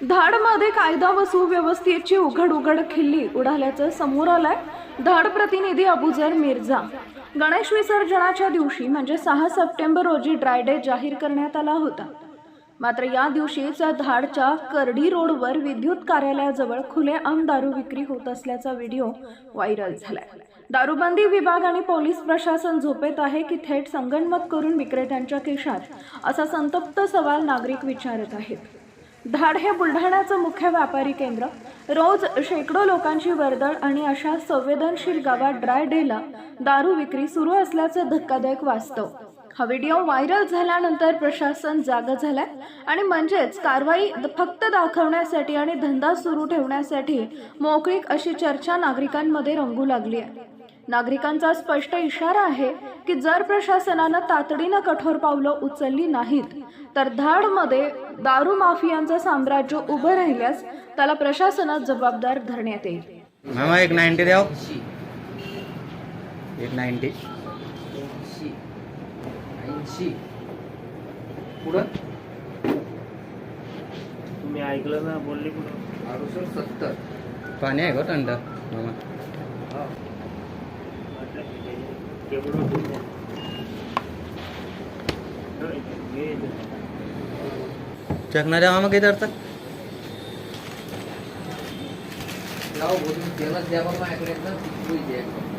धाडमध्ये कायदा व सुव्यवस्थेची उघड उघड खिल्ली उडाल्याचं समोर आलंय. धाड प्रतिनिधी अबुजर मिर्झा. गणेश विसर्जनाच्या दिवशी म्हणजे सहा सप्टेंबर रोजी ड्राय डे जाहीर करण्यात आला होता. मात्र या दिवशीच धाडच्या करडी रोडवर विद्युत कार्यालयाजवळ खुलेआम दारू विक्री होत असल्याचा व्हिडिओ व्हायरल झालाय. दारूबंदी विभाग आणि पोलीस प्रशासन झोपेत आहे की थेट संगणमत करून विक्रेत्यांच्या केशात असा संतप्त सवाल नागरिक विचारत आहेत. धाड हे बुलढाण्याचं मुख्य व्यापारी केंद्र. रोज शेकडो लोकांची वर्दळ आणि अशा संवेदनशील गावात ड्राय डेला दारू विक्री सुरू असल्याचं धक्कादायक वास्तव. हा व्हिडिओ व्हायरल झाल्यानंतर प्रशासन जाग झालाय आणि म्हणजेच कारवाई फक्त दाखवण्यासाठी आणि धंदा सुरू ठेवण्यासाठी मोकळीक अशी चर्चा नागरिकांमध्ये रंगू लागली आहे नागरिकांचा स्पष्ट इशारा आहे की जर प्रशासनानं तातडीनं कठोर पावलं उचलली नाहीत तर धाडमध्ये दारू माफियांचं साम्राज्य उभं राहिल्यास त्याला प्रशासनात जबाबदार धरण्यात येईल. मामा एक नाईन्टी द्या. एक नाईन्टी. पुढं? तुम्ही ऐकलं ना बोलले कुठं? अडुसष्ट सत्तर पाणी आहे का थंड मामा. म्हटलं चकना मामा किती अर्थ लाव बोलून तेलच द्या बा माझ्याकडे एकदम.